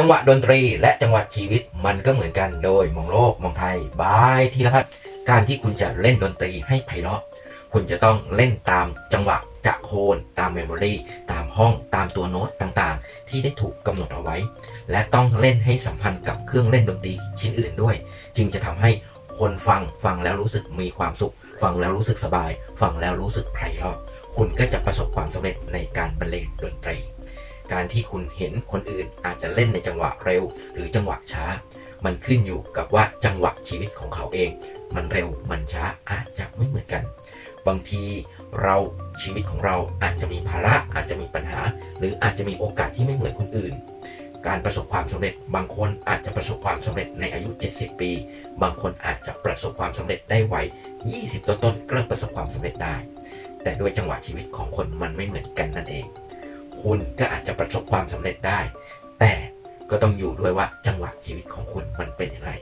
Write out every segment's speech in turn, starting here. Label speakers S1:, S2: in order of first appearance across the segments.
S1: จังหวะดนตรีและจังหวะชีวิตมันก็เหมือนกันโดยมองโลกมองไทยบายธีรพัฒน์การที่คุณจะเล่นดนตรีให้ไพเราะ คุณจะต้องเล่นตามจังหวะจะโคนตามเมมโมรีตามห้องตามตัวโน้ตต่างๆ ที่ได้ถูกกำหนดเอาไว้ และต้องเล่นให้สัมพันธ์กับเครื่องเล่นดนตรีชิ้นอื่นด้วย จึงจะทำให้คนฟังฟังแล้วรู้สึกมีความสุข ฟังแล้วรู้สึกสบาย ฟังแล้วรู้สึกไพเราะ คุณก็จะประสบความสำเร็จในการบรรเลงดนตรี การที่คุณเห็นคนอื่นอาจจะเล่นในจังหวะเร็ว หรือจังหวะช้า มันขึ้นอยู่กับว่าจังหวะชีวิตของเขาเอง มันเร็วมันช้าอาจจะไม่เหมือนกัน บางทีเราชีวิตของเราอาจจะมีภาระอาจจะมีปัญหา หรืออาจจะมีโอกาสที่ไม่เหมือนคนอื่น การประสบความสำเร็จ บางคนอาจจะประสบความสำเร็จในอายุ 70 ปี บางคนอาจจะประสบความสำเร็จได้ไว20ต้นๆก็ประสบความสำเร็จได้ แต่ด้วยจังหวะชีวิตของคนมันไม่เหมือนกันนั่นเอง คุณก็อาจจะประสบความสำเร็จได้ แต่ก็ต้องอยู่ด้วยว่าจังหวะชีวิตของคุณมันเป็นอย่างไร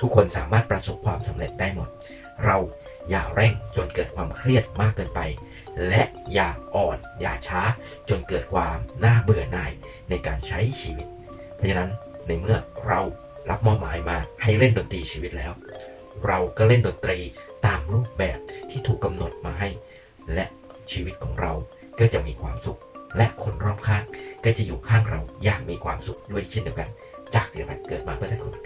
S1: ทุกคนสามารถประสบความสำเร็จได้หมด เราอย่าเร่งจนเกิดความเครียดมากเกินไป และอย่าอ่อนอย่าช้า จนเกิดความน่าเบื่อหน่ายในการใช้ชีวิต เพราะฉะนั้นในเมื่อเรารับมอบหมายมาให้เล่นดนตรีชีวิตแล้ว เราก็เล่นดนตรีตามรูปแบบที่ถูกกำหนดมาให้ และชีวิตของเราก็จะมีความสุข และคนรอบข้างก็จะอยู่ข้างเราอย่างมีความสุขด้วยเช่นเดียวกัน จากเดียวกันเกิดมาเพื่อท่านคุณเกิดมาเพื่อแบ่งปัน